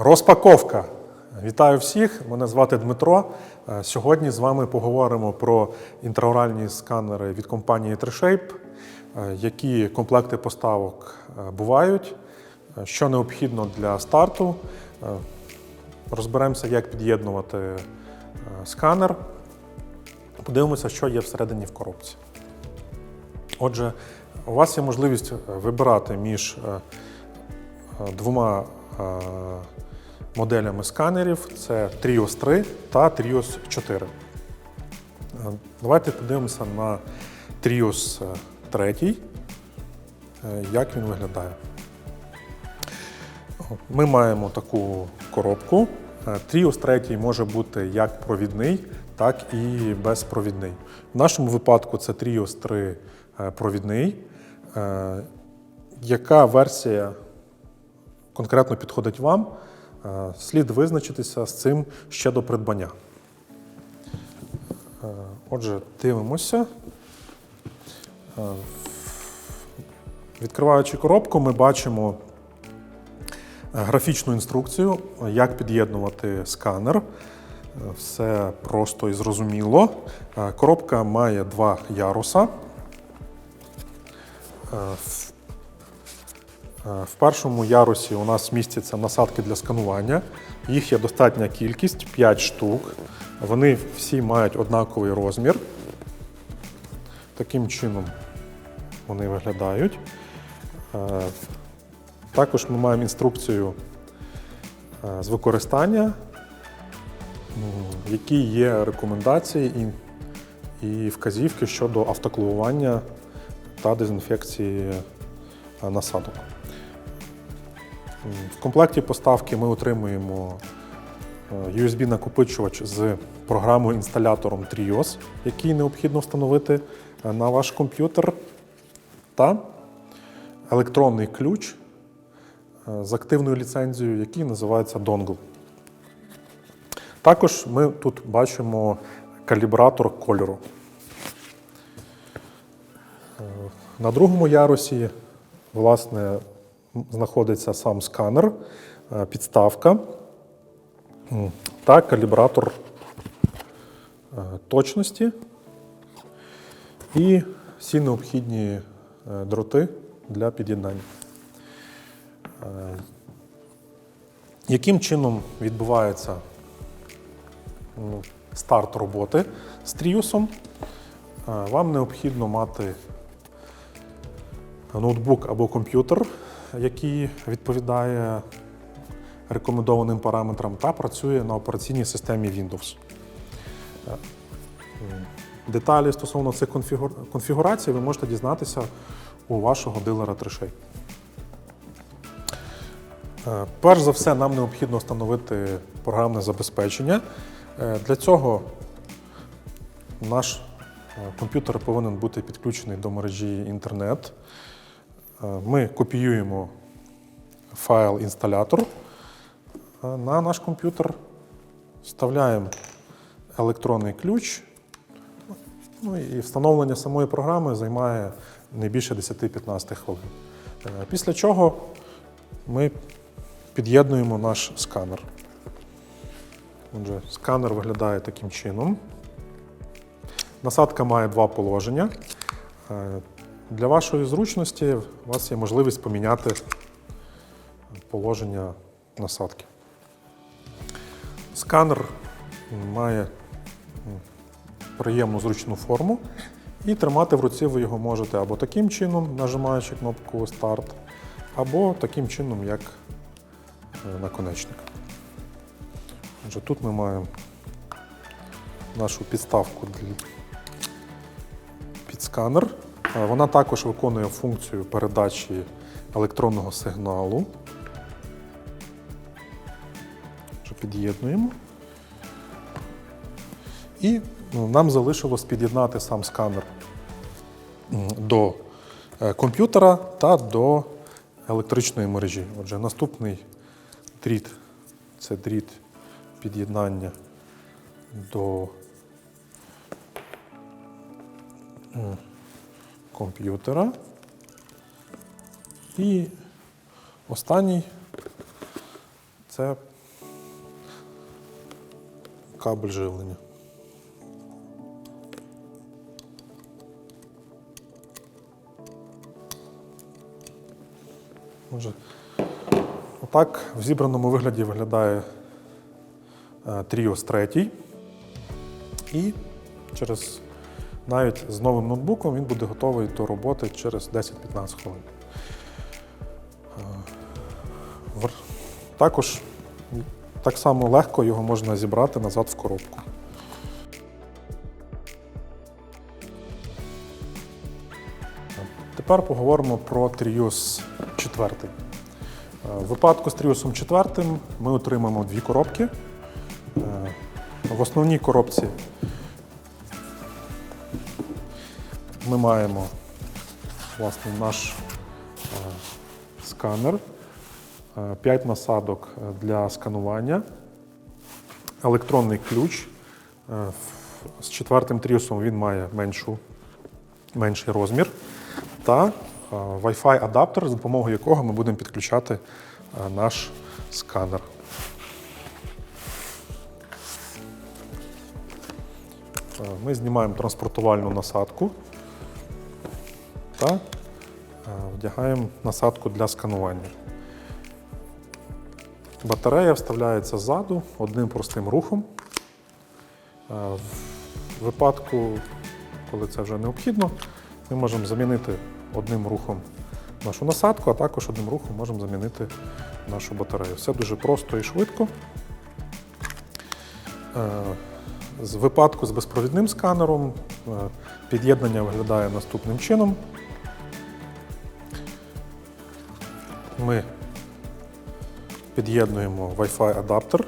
Розпаковка. Вітаю всіх! Мене звати Дмитро. Е, Сьогодні з вами поговоримо про інтраоральні сканери від компанії TreShape, е, які комплекти поставок е, бувають, що необхідно для старту. Розберемося, як під'єднувати сканер. Подивимося, що є всередині в коробці. Отже, у вас є можливість вибирати між двома моделями сканерів: це Trios 3 та Trios 4. Е, Давайте подивимося на Trios 3, е, як він виглядає. Ми маємо таку коробку. Е, Trios 3 може бути як провідний, так і безпровідний. В нашому випадку це Trios 3 е, провідний. Е, Яка версія конкретно підходить вам? Е, Слід визначитися з цим ще до придбання. Е, Отже, дивимося. Е, Відкриваючи коробку, ми бачимо графічну інструкцію, як під'єднувати сканер. Все просто і зрозуміло. Коробка має два яруса. Е, в- першому ярусі у нас містяться насадки для сканування. Їх є достатня кількість 5 штук. Вони всі мають однаковий розмір. Таким чином вони виглядають. Е, також ми маємо інструкцію е, з використання, якій є рекомендації і, вказівки щодо автоклавування та дезінфекції насадок. В комплекті поставки ми отримуємо е, USB-накопичувач з програмою-інсталятором Trios, який необхідно встановити е, на ваш комп'ютер, та електронний ключ е, з активною ліцензією, який називається Dongle. Також ми тут бачимо калібратор кольору. На другому ярусі власне, знаходиться сам сканер, е, підставка та калібратор е, точності і всі необхідні е, дроти для під'єднання. Яким чином відбувається ну, старт роботи з тріусом? Вам необхідно мати ноутбук або комп'ютер, який відповідає рекомендованим параметрам та працює на операційній системі Windows. Е, Деталі стосовно цих конфігурацій ви можете дізнатися у вашого дилера Трешей. Е, Перш за все, нам необхідно встановити програмне забезпечення. Е, Для цього наш комп'ютер повинен бути підключений до мережі інтернет. Е, Ми копіюємо файл інсталятор е, на наш комп'ютер, вставляємо електронний ключ. Ну і встановлення самої програми займає не більше 10-15 хвилин. Е, Після чого ми під'єднуємо наш сканер. Отже, сканер виглядає таким чином. Насадка має два положення. Для вашої зручності у вас є можливість поміняти положення насадки. Сканер має приємну зручну форму, і тримати в руці ви його можете або таким чином, нажимаючи кнопку Старт, або таким чином, як е, наконечник. Отже, тут ми маємо нашу підставку під сканер. Е, Вона також виконує функцію передачі електронного сигналу. Отже, Під'єднуємо. І ну, нам залишилось під'єднати сам сканер до е, комп'ютера та до електричної мережі. Отже, наступний дріт це дріт під'єднання до комп'ютера. І останній це кабель живлення. Отже, отак в зібраному вигляді виглядає е, Trios 3. І через навіть з новим ноутбуком він буде готовий до роботи через 10-15 хвилин. Е, Також так само легко його можна зібрати назад в коробку. Тепер поговоримо про Trios 4. Е, В випадку з Trios 4 ми отримаємо дві коробки. Е, В основній коробці ми маємо власне, наш е, сканер, 5 насадок е, для сканування, електронний ключ. Е, З четвертим тріусом він має меншу, менший розмір та е, Wi-Fi адаптер, за допомогою якого ми будемо підключати е, наш сканер. Е, Ми знімаємо транспортувальну насадку та е, вдягаємо насадку для сканування. Батарея вставляється ззаду одним простим рухом. Е, В випадку, коли це вже необхідно, ми можемо замінити одним рухом нашу насадку, а також одним рухом можемо замінити нашу батарею. Все дуже просто і швидко. Е, З випадку з безпровідним сканером під'єднання виглядає наступним чином. Ми під'єднуємо Wi-Fi адаптер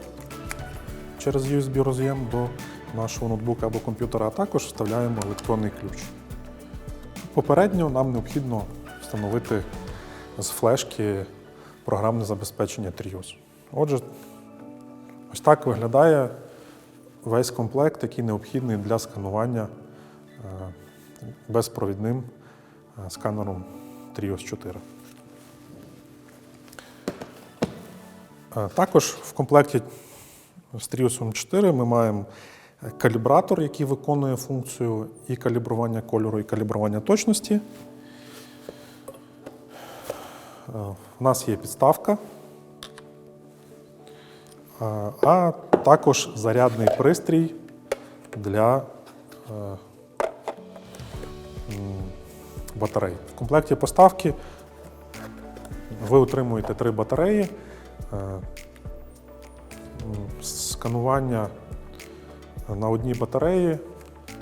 через USB роз'єм до нашого ноутбука або комп'ютера, а також вставляємо електронний ключ. Попередньо нам необхідно встановити з флешки програмне забезпечення Trios. Отже, ось так виглядає весь комплект, який необхідний для сканування е, безпровідним е, сканером Trios 4. Також в комплекті з Trios 4 ми маємо калібратор, який виконує функцію і калібрування кольору, і калібрування точності. Е, У нас є підставка, е, а також зарядний пристрій для е, батарей. В комплекті поставки ви отримуєте три батареї. Е, Сканування на одній батареї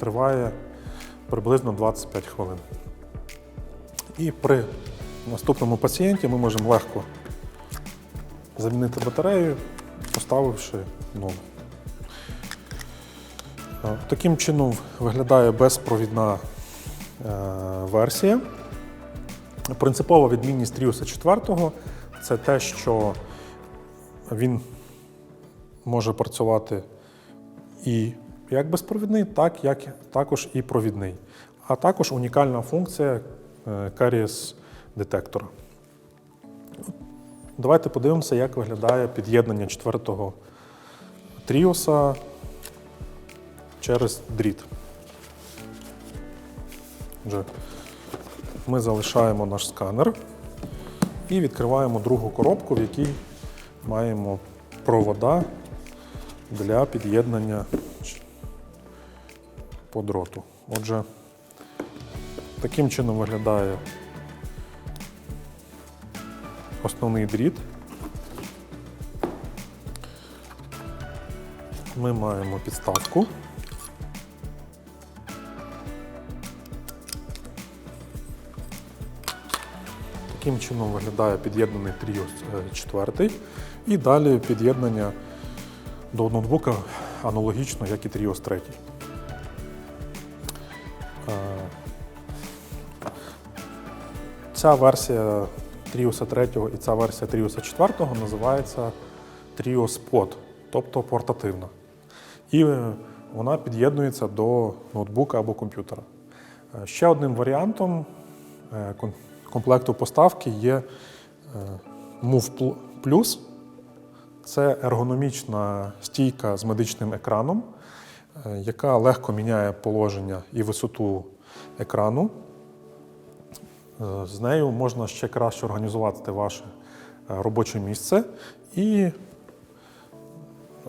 триває приблизно 25 хвилин. І при наступному пацієнті ми можемо легко замінити батарею, поставивши нову. Е, Таким чином виглядає безпровідна е, версія. Принципова відмінність Тріуса 4 це те, що він може працювати і як безпровідний, так як також і провідний. А також унікальна функція е, Carries детектора. Давайте подивимося, як виглядає під'єднання четвертого тріуса через дріт. Отже, ми залишаємо наш сканер і відкриваємо другу коробку, в якій маємо провода для під'єднання по дроту. Отже, таким чином виглядає основний дріт. Ми маємо підставку. Таким чином виглядає під'єднаний тріос 4 і далі під'єднання до ноутбука аналогічно, як і Trios 3. Е, Ця версія Trios 3 і ця версія Trios 4 називається Trios Pod, тобто портативна. І е, вона під'єднується до ноутбука або комп'ютера. Е, Ще одним варіантом комплекту поставки є Move Plus. Це ергономічна стійка з медичним екраном, е, яка легко міняє положення і висоту екрану. Е, З нею можна ще краще організувати ваше е, робоче місце і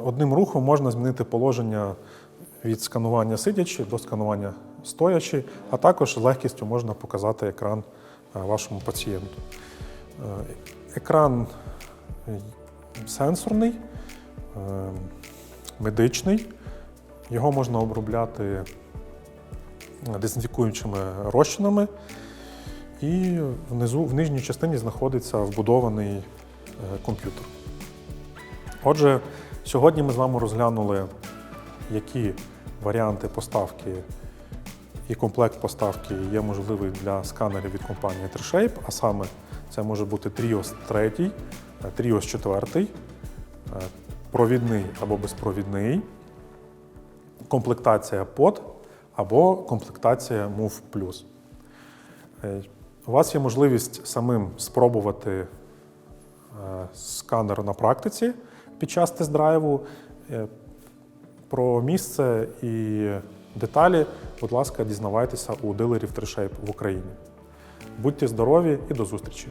одним рухом можна змінити положення від сканування сидячи до сканування стоячи, а також з легкістю можна показати екран вашому пацієнту. Екран сенсорний, е, медичний. Його можна обробляти дезінфікуючими розчинами. І внизу, в нижній частині знаходиться вбудований е, комп'ютер. Отже, сьогодні ми з вами розглянули, які варіанти поставки і комплект поставки є можливий для сканерів від компанії TreeShape, а саме це може бути Trios 3, е, Trios 4, е, провідний або безпровідний, комплектація POD або комплектація Move Plus. Е, У вас є можливість самим спробувати сканер на практиці під час тест-драйву. Про місце і деталі, будь ласка, дізнавайтеся у дилерів TreeShape в Україні. Будьте здорові і до зустрічі!